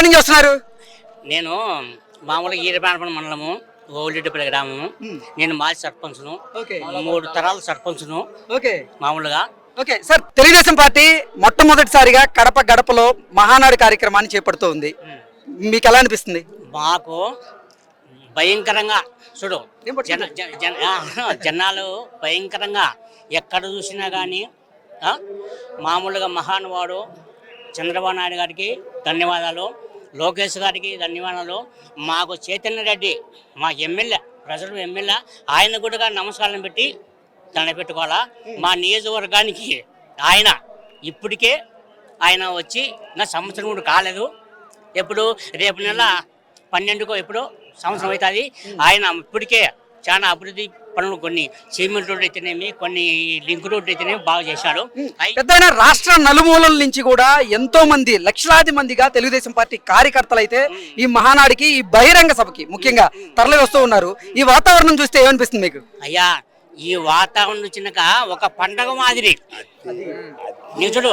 ఎక్కడి నుంచి వస్తున్నారు? నేను మామూలుగా ఈరపానపల్లి మండలము ఓల్రెడ్డిపల్లి గ్రామము. నేను మాజీ సర్పంచ్ను. ఓకే. మూడు తరాల సర్పంచ్ను. ఓకే. మామూలుగా. ఓకే. సార్ తెలుగుదేశం పార్టీ మొట్టమొదటిసారిగా కడప గడపలో మహానాడు కార్యక్రమాన్ని చేపడుతూ ఉంది మీకు ఎలా అనిపిస్తుంది? మాకు భయంకరంగా చూడు? జన జనాలు భయంకరంగా ఎక్కడ చూసినా కానీ మామూలుగా మహానుభావుడు చంద్రబాబు నాయుడు గారికి ధన్యవాదాలు. లోకేష్ గారికి ధన్యవాదాలు. మాకు చైతన్య రెడ్డి మా ఎమ్మెల్యే ప్రజలు ఎమ్మెల్యే ఆయన కూడా నమస్కారం పెట్టి దండ పెట్టుకోవాలా? మా నియోజకవర్గానికి ఆయన ఇప్పటికే ఆయన వచ్చి నా సంవత్సరం కూడా కాలేదు. ఎప్పుడు? రేపు నెల పన్నెండుకో ఎప్పుడు? సంవత్సరం అవుతుంది. ఆయన ఇప్పటికే చాలా అభివృద్ధి పనులు కొన్ని సిమెంట్ రోడ్డు అయితేనేమి కొన్ని లింక్ రోడ్డు అయితేనేమి బాగా చేశాడు అయి- పెద్ద రాష్ట్ర నలుమూలల నుంచి కూడా ఎంతో మంది లక్షలాది మందిగా తెలుగుదేశం పార్టీ కార్యకర్తలు అయితే ఈ మహానాడికి ఈ బహిరంగ సభకి ముఖ్యంగా తరలి వస్తూ ఉన్నారు. ఈ వాతావరణం చూస్తే ఏమనిపిస్తుంది మీకు? అయ్యా ఈ వాతావరణం వచ్చినాక ఒక పండగ మాదిరి. నీవు చూడు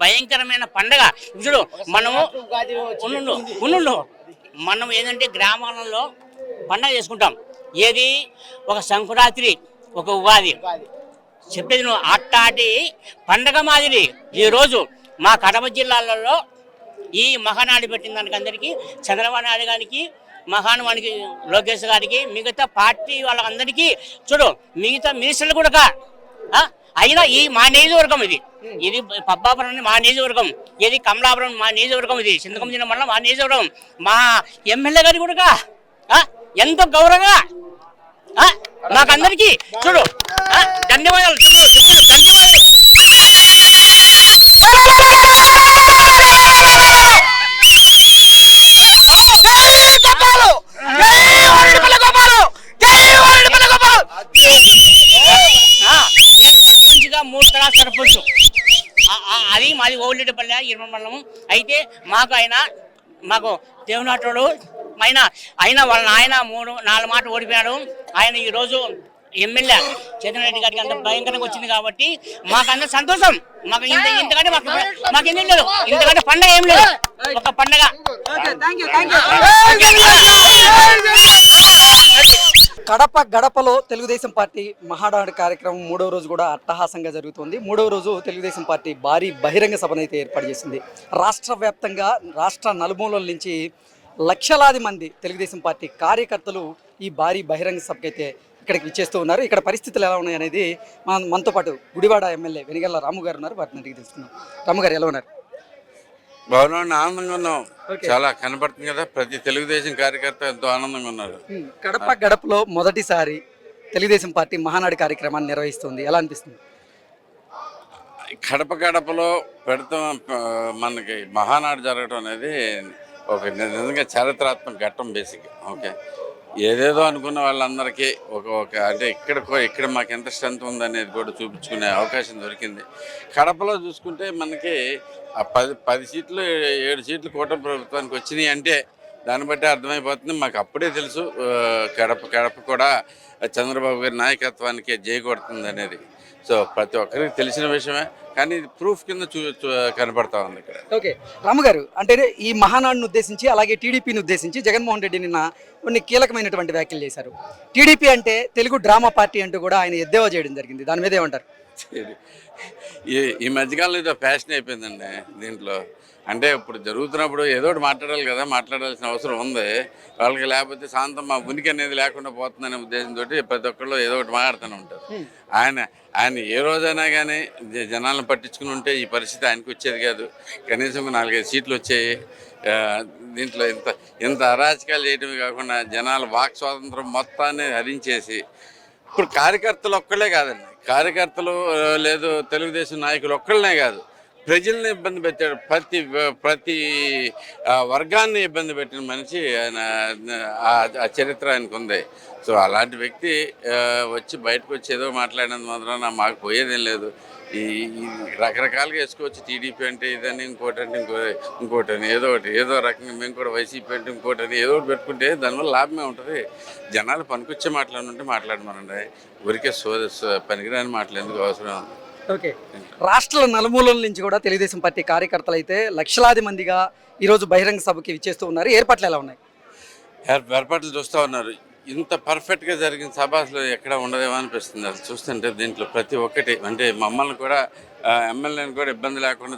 భయంకరమైన పండగ. చూడు మనము ఉండు ఉండు మనం ఏంటంటే గ్రామాలలో పండగ చేసుకుంటాం. ఏది? ఒక సంక్రాంతి ఒక ఉగాది. చెప్పేది నువ్వు అట్టాటి పండగ మాదిరి. ఈరోజు మా కడప జిల్లాలలో ఈ మహానాడు పెట్టిన దానికి అందరికీ చంద్రబాబు నాయుడు గారికి మహానువానికి లోకేష్ గారికి మిగతా పార్టీ వాళ్ళందరికీ చూడు మిగతా మినిస్టర్లు కూడా? అయినా ఈ మా నియోజకవర్గం ఇది. ఇది పబ్బాపురం మా నియోజకవర్గం. ఇది కమలాపురం మా నియోజకవర్గం ఇది. చింతకం జిల్లా మండలం మా నియోజకవర్గం. మా ఎమ్మెల్యే గారి కూడా? ఎంతో గౌరవంగా? మాకందరికీ చూడు ధన్యవాదాలు చూడు చూడు, ధన్యవాదాలు నేను సర్పంచ్గా మూడు తరాల సర్పంచ్ అది మాది ఓల్రెడ్డిపల్లె ఇరవై మండలం. అయితే మాకు ఆయన మాకు దేవునాటుడు ఆయన ఆయన వాళ్ళ నాయన మూడు నాలుగు మాటలు ఓడిపోయాడు. ఆయన ఈరోజు ఎమ్మెల్యే రెడ్డి గారికి అంత భయంకరంగా వచ్చింది కాబట్టి మాకు అంత సంతోషం. మాకు ఇంత ఇంతకంటే మాకు మాకు ఏం లేదు. ఇంతకంటే పండగ ఏం లేదు. ఒక పండగ. కడప గడపలో తెలుగుదేశం పార్టీ మహానాడు కార్యక్రమం మూడవ రోజు కూడా అట్టహాసంగా జరుగుతుంది. మూడవ రోజు తెలుగుదేశం పార్టీ భారీ బహిరంగ సభనైతే ఏర్పాటు చేసింది. రాష్ట్ర వ్యాప్తంగా రాష్ట్ర నలుమూలల నుంచి లక్షలాది మంది తెలుగుదేశం పార్టీ కార్యకర్తలు ఈ భారీ బహిరంగ సభకైతే ఇక్కడికి ఇచ్చేస్తూ ఉన్నారు. ఇక్కడ పరిస్థితులు ఎలా ఉన్నాయి అనేది మన మనతో పాటు గుడివాడ ఎమ్మెల్యే వెనిగల్ల రాము గారు ఉన్నారు. వాటిని అడిగి తెలుసుకుందాం. రాము గారు ఎలా ఉన్నారు? భవనంలో ఆనందంగా ఉన్నాం. చాలా కనపడుతుంది కదా. ప్రతి తెలుగుదేశం కార్యకర్త ఎంతో ఆనందంగా ఉన్నారు. కడప గడపలో మొదటిసారి తెలుగుదేశం పార్టీ మహానాడు కార్యక్రమాన్ని నిర్వహిస్తుంది. ఎలా అనిపిస్తుంది? కడప గడపలో పెడతాం మనకి మహానాడు జరగడం అనేది ఒక నిజంగా చారిత్రాత్మక ఘట్టం బేసిక్. ఓకే. ఏదేదో అనుకున్న వాళ్ళందరికీ ఒక ఒక అంటే ఇక్కడ ఇక్కడ మాకు ఎంత స్ట్రెంత్ ఉందనేది కూడా చూపించుకునే అవకాశం దొరికింది. కడపలో చూసుకుంటే మనకి ఆ పది పది సీట్లు ఏడు సీట్లు కూటమి ప్రభుత్వానికి వచ్చినాయి అంటే దాన్ని బట్టి అర్థమైపోతుంది. మాకు అప్పుడే తెలుసు కడప కడప కూడా చంద్రబాబు గారి నాయకత్వానికి జై కొడుతుంది అనేది సో ప్రతి ఒక్కరికి తెలిసిన విషయమే. కానీ ప్రూఫ్ కింద చూ ఉంది ఇక్కడ. ఓకే రామగారు అంటే ఈ మహానాడును ఉద్దేశించి అలాగే టీడీపీని ఉద్దేశించి జగన్మోహన్ రెడ్డి నిన్న కొన్ని కీలకమైనటువంటి వ్యాఖ్యలు చేశారు. టీడీపీ అంటే తెలుగు డ్రామా పార్టీ అంటూ కూడా ఆయన ఎద్దేవా చేయడం జరిగింది. దాని మీద ఏమంటారు? ఈ ఈ మధ్యకాలంలో ఏదో ఫ్యాషన్ అయిపోయిందండి దీంట్లో. అంటే ఇప్పుడు జరుగుతున్నప్పుడు ఏదో ఒకటి మాట్లాడాలి కదా మాట్లాడాల్సిన అవసరం ఉంది. వాళ్ళకి లేకపోతే శాంతం మా ఉనికి అనేది లేకుండా పోతుందనే ఉద్దేశంతో ప్రతి ఒక్కళ్ళు ఏదో ఒకటి మాట్లాడుతూనే ఉంటారు. ఆయన ఆయన ఏ రోజైనా కానీ జనాలను పట్టించుకుని ఉంటే ఈ పరిస్థితి ఆయనకు వచ్చేది కాదు. కనీసం నాలుగైదు సీట్లు వచ్చాయి. దీంట్లో ఇంత ఇంత అరాచకాలు చేయడమే కాకుండా జనాల వాక్ స్వాతంత్రం మొత్తాన్ని హరించేసి ఇప్పుడు కార్యకర్తలు ఒక్కళ్ళే కాదండి. కార్యకర్తలు లేదు తెలుగుదేశం నాయకులు ఒక్కళ్ళనే కాదు. ప్రజల్ని ఇబ్బంది పెట్టాడు. ప్రతి ప్రతి ఆ, వర్గాన్ని ఇబ్బంది పెట్టిన మనిషి ఆయన ఆ చరిత్ర ఆయనకు ఉంది. సో అలాంటి వ్యక్తి వచ్చి బయటకు వచ్చి ఏదో మాట్లాడినందు మాత్రం మాకు పోయేదేం లేదు. ఈ రకరకాలుగా వేసుకోవచ్చు. టీడీపీ అంటే ఇదని ఇంకోటి అంటే ఇంకో ఇంకోటి అని ఏదో ఒకటి ఏదో రకంగా మేము కూడా వైసీపీ అంటే ఇంకోటి అని ఏదో ఒకటి పెట్టుకుంటే దానివల్ల లాభమే ఉంటుంది. జనాలు పనికొచ్చే మాట్లాడుతుంటే మాట్లాడమనండి. ఊరికే సో పనికిరాని మాటలు ఎందుకు అవసరం? ఓకే. రాష్ట్ర నలుమూలల నుంచి కూడా తెలుగుదేశం పార్టీ కార్యకర్తలు అయితే లక్షలాది మందిగా ఈరోజు బహిరంగ సభకి విచ్చేస్తూ ఉన్నారు. ఏర్పాట్లు ఎలా ఉన్నాయి? ఏర్- ఏర్పాట్లు చూస్తూ ఉన్నారు. ఇంత పర్ఫెక్ట్గా జరిగిన సభ ఎక్కడ ఉండదేమో అనిపిస్తుంది. అది చూస్తుంటే దీంట్లో ప్రతి ఒక్కటి అంటే మమ్మల్ని కూడా ఎమ్మెల్యేని కూడా ఇబ్బంది లేకుండా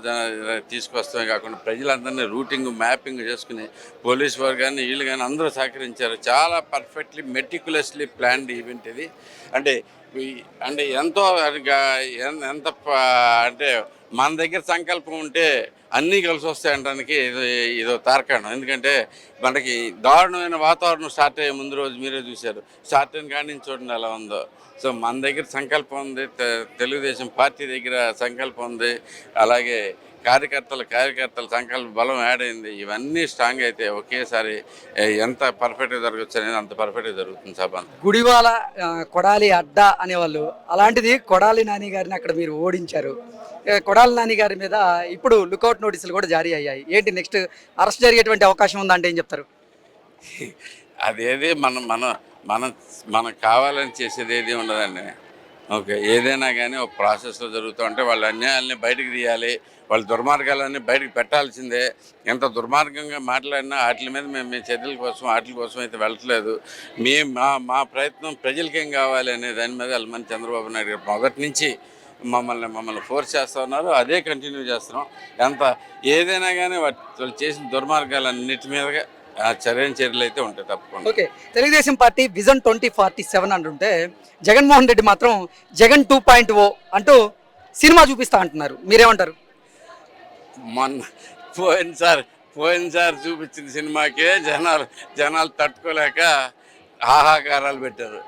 తీసుకొస్తామే కాకుండా ప్రజలందరినీ రూటింగ్ మ్యాపింగ్ చేసుకుని పోలీస్ వారు కానీ వీళ్ళు కానీ అందరూ సహకరించారు. చాలా పర్ఫెక్ట్లీ మెటిక్యులస్లీ ప్లాన్డ్ ఈవెంట్ ఇది. అంటే అంటే ఎంతో ఎంత అంటే మన దగ్గర సంకల్పం ఉంటే అన్నీ కలిసి వస్తాయి అనడానికి ఇది ఇదో తార్కాణం. ఎందుకంటే మనకి దారుణమైన వాతావరణం స్టార్ట్ అయ్యే ముందు రోజు మీరే చూశారు. స్టార్ట్ అయిన కానీ చూడండి ఎలా ఉందో. సో మన దగ్గర సంకల్పం ఉంది తె- తెలుగుదేశం పార్టీ దగ్గర సంకల్పం ఉంది. అలాగే కార్యకర్తల కార్యకర్తల సంకల్ప బలం యాడ్ అయింది. ఇవన్నీ స్ట్రాంగ్ అయితే ఒకేసారి ఎంత పర్ఫెక్ట్గా జరగచ్చు అనేది అంత పర్ఫెక్ట్గా జరుగుతుంది సభ గుడివాల కొడాలి అడ్డా అనేవాళ్ళు అలాంటిది కొడాలి నాని గారిని అక్కడ మీరు ఓడించారు. కొడాలి నాని గారి మీద ఇప్పుడు లుకౌట్ నోటీసులు కూడా జారీ అయ్యాయి. ఏంటి నెక్స్ట్ అరెస్ట్ జరిగేటువంటి అవకాశం ఉందా అంటే ఏం చెప్తారు? అదేది మనం మన మన మనకు కావాలని చేసేది ఏది ఉండదండి. ఓకే ఏదైనా కానీ ఒక ప్రాసెస్లో జరుగుతూ ఉంటే వాళ్ళ అన్యాయాలని బయటకు తీయాలి వాళ్ళ దుర్మార్గాలన్నీ బయటకు పెట్టాల్సిందే. ఎంత దుర్మార్గంగా మాట్లాడినా వాటి మీద మేము మీ చర్యల కోసం వాటి కోసం అయితే వెళ్ళట్లేదు. మీ మా మా ప్రయత్నం ప్రజలకేం కావాలి అనే దాని మీద వెళ్ళమని చంద్రబాబు నాయుడు గారు మొదటి నుంచి మమ్మల్ని మమ్మల్ని ఫోర్స్ చేస్తూ ఉన్నారు. అదే కంటిన్యూ చేస్తున్నాం. ఎంత ఏదైనా కానీ వాళ్ళు చేసిన దుర్మార్గాలన్నిటి మీదగా చర్యని చర్యలు అయితే ఉంటాయి తప్పకుండా. Okay. Telugu Desam party vision twenty forty seven అంటుంటే జగన్మోహన్ రెడ్డి మాత్రం జగన్ టూ పాయింట్ ఓ అంటూ సినిమా చూపిస్తా అంటున్నారు. మీరేమంటారు? మొన్న పోయినసారి పోయినసారి చూపించిన సినిమాకే జనాలు జనాలు తట్టుకోలేక ఆహాకారాలు పెట్టారు.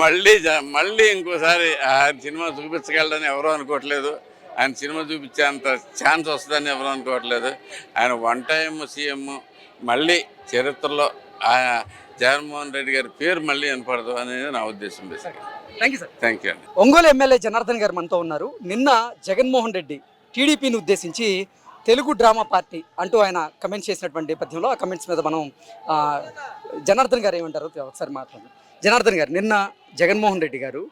మళ్ళీ మళ్ళీ ఇంకోసారి ఆయన సినిమా చూపించగలడని ఎవరూ అనుకోవట్లేదు. ఆయన సినిమా చూపించేంత ఛాన్స్ వస్తుందని ఎవరూ అనుకోవట్లేదు. ఆయన వన్ టైం సీఎం మళ్ళీ చరిత్రలో జగన్మోహన్ రెడ్డి గారి పేరు మళ్ళీ వినపడదు అనేది నా ఉద్దేశం thank you sir. Thank you అండి. ఒంగోలు ఎమ్మెల్యే జనార్దన్ గారు మనతో ఉన్నారు. నిన్న జగన్మోహన్ రెడ్డి టీడీపీని ఉద్దేశించి తెలుగు డ్రామా పార్టీ అంటూ ఆయన కమెంట్స్ చేసినటువంటి నేపథ్యంలో ఆ కమెంట్స్ మీద మనం జనార్దన్ గారు ఏమంటారో ఒకసారి మాట్లాడదాం. జనార్దన్ గారు నిన్న జగన్మోహన్ రెడ్డి గారు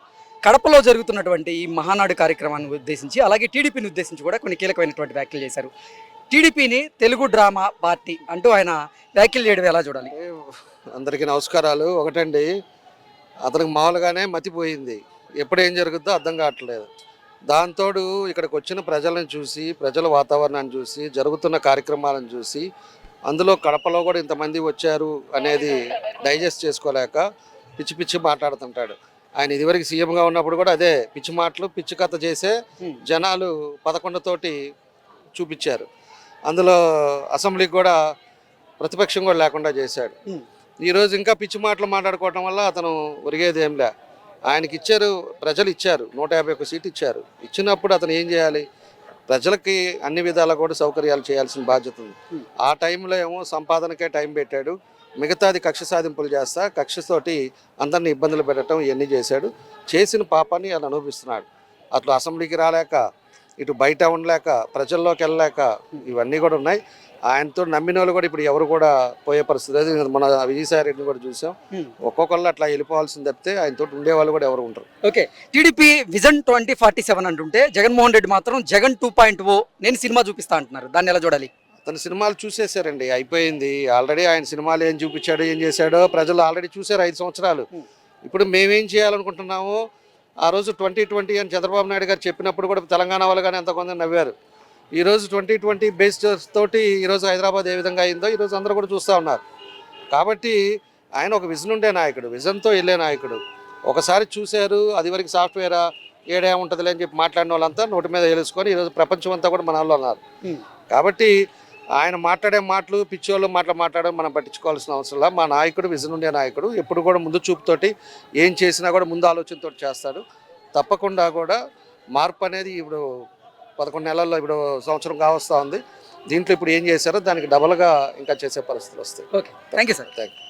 కడపలో జరుగుతున్నటువంటి ఈ మహానాడు కార్యక్రమాన్ని ఉద్దేశించి అలాగే టీడీపీని ఉద్దేశించి కూడా కొన్ని కీలకమైనటువంటి వ్యాఖ్యలు చేశారు. టీడీపీని తెలుగు డ్రామా పార్టీ అంటూ ఆయన వ్యాఖ్యలు చేయడం ఎలా చూడాలి? అందరికీ నమస్కారాలు. ఒకటండి అతనికి మామూలుగానే మతిపోయింది ఎప్పుడు ఏం జరుగుద్దో అర్థం కావట్లేదు. దాంతోడు ఇక్కడికి వచ్చిన ప్రజలను చూసి ప్రజల వాతావరణాన్ని చూసి జరుగుతున్న కార్యక్రమాలను చూసి అందులో కడపలో కూడా ఇంతమంది వచ్చారు అనేది డైజెస్ట్ చేసుకోలేక పిచ్చి పిచ్చి మాట్లాడుతుంటాడు. ఆయన ఇదివరకు సీఎంగా ఉన్నప్పుడు కూడా అదే పిచ్చి మాటలు పిచ్చి కథ చేసే జనాలు పదకొండుతోటి చూపించారు. అందులో అసెంబ్లీకి కూడా ప్రతిపక్షం కూడా లేకుండా చేశాడు. ఈరోజు ఇంకా పిచ్చి మాటలు మాట్లాడుకోవటం వల్ల అతను ఒరిగేది ఏం లే. ఆయనకి ఇచ్చారు ప్రజలు ఇచ్చారు నూట యాభై ఒక్క సీట్ ఇచ్చారు. ఇచ్చినప్పుడు అతను ఏం చేయాలి? ప్రజలకి అన్ని విధాలా కూడా సౌకర్యాలు చేయాల్సిన బాధ్యత ఉంది. ఆ టైంలో ఏమో సంపాదనకే టైం పెట్టాడు. మిగతాది కక్ష సాధింపులు చేస్తా కక్షతోటి అందరిని ఇబ్బందులు పెట్టడం ఇవన్నీ చేశాడు. చేసిన పాపాన్ని ఆయన అనుభవిస్తున్నాడు. అట్లా అసెంబ్లీకి రాలేక ఇటు బయట ఉండలేక ప్రజల్లోకి వెళ్ళలేక ఇవన్నీ కూడా ఉన్నాయి. ఆయనతో నమ్మిన వాళ్ళు కూడా ఇప్పుడు ఎవరు కూడా పోయే పరిస్థితి లేదు. మన విజయసాయి రెడ్డిని కూడా చూసాం. Hmm. ఒక్కొక్కళ్ళు అట్లా వెళ్ళిపోవాల్సింది తప్పితే ఆయనతో ఉండేవాళ్ళు కూడా ఎవరు ఉంటారు okay. TDP vision twenty forty seven అంటుంటే జగన్మోహన్ రెడ్డి మాత్రం జగన్ టూ పాయింట్ ఓ నేను సినిమా చూపిస్తా అంటున్నారు. దాన్ని ఎలా చూడాలి? అతని సినిమాలు చూసేశారండి అయిపోయింది. ఆల్రెడీ ఆయన సినిమాలు ఏం చూపించాడో ఏం చేశాడో ప్రజలు ఆల్రెడీ చూశారు ఐదు సంవత్సరాలు. Hmm. ఇప్పుడు మేమేం చేయాలనుకుంటున్నాము ఆ రోజు ట్వంటీ ట్వంటీ అని చంద్రబాబు నాయుడు గారు చెప్పినప్పుడు కూడా తెలంగాణ వాళ్ళు కానీ ఎంతమంది నవ్వారు. ఈ రోజు ట్వంటీ ట్వంటీ బేస్ తోటి ఈరోజు హైదరాబాద్ ఏ విధంగా అయిందో ఈరోజు అందరూ కూడా చూస్తూ ఉన్నారు. కాబట్టి ఆయన ఒక విజన్ ఉండే నాయకుడు విజన్తో వెళ్ళే నాయకుడు. ఒకసారి చూశారు అది వరకు సాఫ్ట్వేరా ఏడే ఉంటుందిలే అని చెప్పి మాట్లాడిన వాళ్ళంతా నోటి మీద వేలుసుకొని ఈరోజు ప్రపంచం అంతా కూడా మన వాళ్ళు ఉన్నారు. కాబట్టి ఆయన మాట్లాడే మాటలు పిచ్చోళ్ళు మాటలు మాట్లాడడం మనం పట్టించుకోవాల్సిన అవసరం లేదు. మా నాయకుడు విజన్ ఉండే నాయకుడు ఎప్పుడు కూడా ముందు చూపుతోటి ఏం చేసినా కూడా ముందు ఆలోచనతో చేస్తాడు. తప్పకుండా కూడా మార్పు అనేది ఇప్పుడు పదకొండు నెలల్లో ఇప్పుడు సంవత్సరం కావస్తా ఉంది. దీంట్లో ఇప్పుడు ఏం చేశారో దానికి డబల్గా ఇంకా చేసే పరిస్థితులు వస్తాయి. Okay thank you sir thank you